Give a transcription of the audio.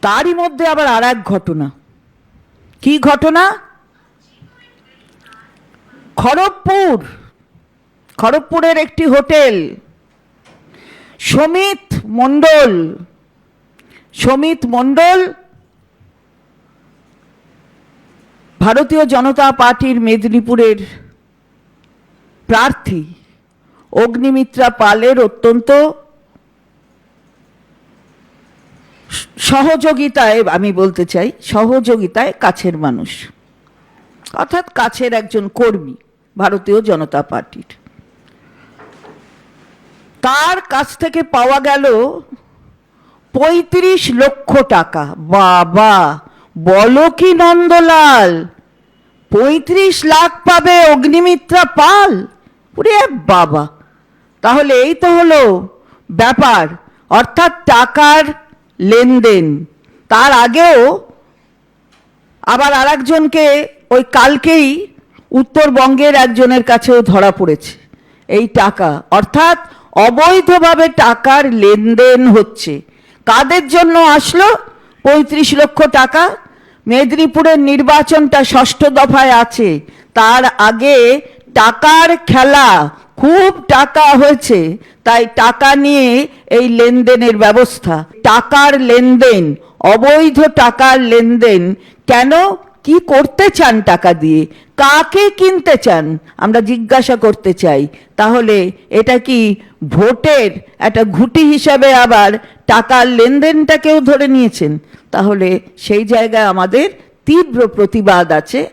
তারই মধ্যে আবার আর এক ঘটনা। কি ঘটনা? খড়গপুর। খড়গপুরের একটি হোটেল। সমিত মণ্ডল। সমিত মণ্ডল ভারতীয় জনতা পার্টির মেদিনীপুরের প্রার্থী। অগ্নিমিত্রা পালের অত্যন্ত সহযোগিতায়, আমি বলতে চাই, সহযোগিতায় কাছের মানুষ। অর্থাৎ কাছের একজন কর্মী ভারতীয় জনতা পার্টির। তার কাছ থেকে পাওয়া গেল পঁয়ত্রিশ লক্ষ টাকা। বাবা, বলো কি নন্দলাল? পঁয়ত্রিশ লাখ পাবে অগ্নিমিত্রা পাল? ওরে বাবা। তাহলে এই তো হলো ব্যাপার। অর্থাৎ টাকার লেনদেন। তার আগেও আবার আরেকজনকে ওই কালকেই উত্তরবঙ্গের একজনের কাছেও ধরা পড়েছে। এই টাকা, অর্থাৎ অবৈধভাবে টাকার লেনদেন হচ্ছে। কাদের জন্য আসলো? পঁয়ত্রিশ লক্ষ টাকা। মেদিনীপুরের নির্বাচনটা ষষ্ঠ দফায় আছে। তার আগে টাকার খেলা খুব টাকা হয়েছে, তাই টাকা নিয়ে এই লেনদেনের ব্যবস্থা। টাকার লেনদেন, অবৈধ টাকার লেনদেন, কেন? কি করতে চান টাকা দিয়ে? কাকে কিনতে চান? আমরা জিজ্ঞাসা করতে চাই। তাহলে এটা কি ভোটের একটা ঘুটি হিসাবে আবার টাকার লেনদেনটাকেও ধরে নিয়েছেন? তাহলে সেই জায়গায় আমাদের তীব্র প্রতিবাদ আছে।